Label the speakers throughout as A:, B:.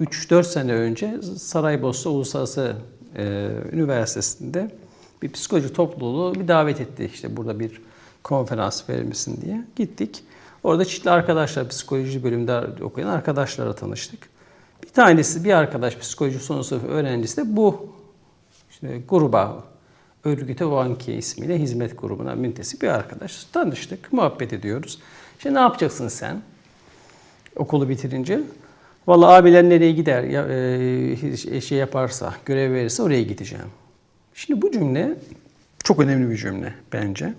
A: ...3-4 sene önce Saraybosna Uluslararası e, Üniversitesi'nde bir psikoloji topluluğu bir davet etti. İşte burada bir konferans verir misin diye. Gittik. Orada çeşitli arkadaşlar, psikoloji bölümünde okuyan arkadaşlarla tanıştık. Bir tanesi, bir arkadaş psikoloji son sınıf öğrencisi de bu işte gruba, örgüte Vanki ismiyle hizmet grubuna müntesip bir arkadaş. Tanıştık, muhabbet ediyoruz. İşte ne yapacaksın sen okulu bitirince? Vallahi abiler nereye gider, ya, e, şey yaparsa, görev verirse oraya gideceğim. Şimdi bu cümle çok önemli bir cümle bence.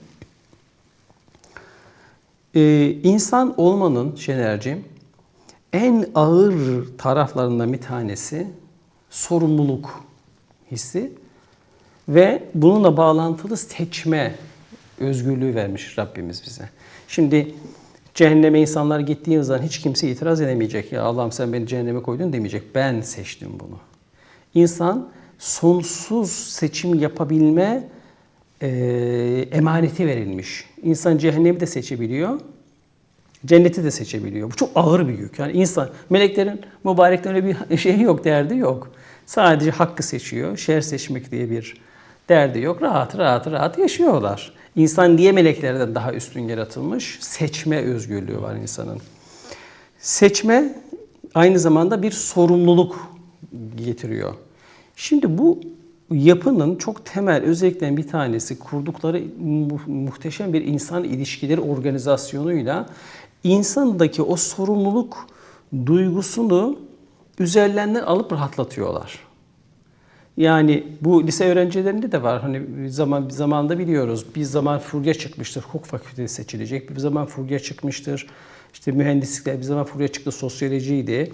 A: Ee, insan olmanın Şener'ciğim en ağır taraflarından bir tanesi sorumluluk hissi ve bununla bağlantılı seçme özgürlüğü vermiş Rabbimiz bize. Şimdi cehenneme insanlar gittiği zaman hiç kimse itiraz edemeyecek. Ya Allah'ım sen beni cehenneme koydun demeyecek. Ben seçtim bunu. İnsan sonsuz seçim yapabilme e, emaneti verilmiş. İnsan cehennemi de seçebiliyor, cenneti de seçebiliyor. Bu çok ağır bir yük. Yani insan, meleklerin, mübareklerin öyle bir şeyi yok, derdi yok. Sadece hakkı seçiyor, şer seçmek diye bir derdi yok. Rahat rahat rahat yaşıyorlar. İnsan diye meleklerden daha üstün yaratılmış. Seçme özgürlüğü var insanın. Seçme aynı zamanda bir sorumluluk getiriyor. Şimdi bu yapının çok temel özelliklerinden bir tanesi kurdukları mu- muhteşem bir insan ilişkileri organizasyonuyla insandaki o sorumluluk duygusunu üzerlerinden alıp rahatlatıyorlar. Yani bu lise öğrencilerinde de var. Hani bir zaman bir zamanda biliyoruz. Bir zaman furya çıkmıştır. Hukuk fakültesi seçilecek. Bir zaman furya çıkmıştır. İşte mühendislikler bir zaman furya çıktı. Sosyolojiydi.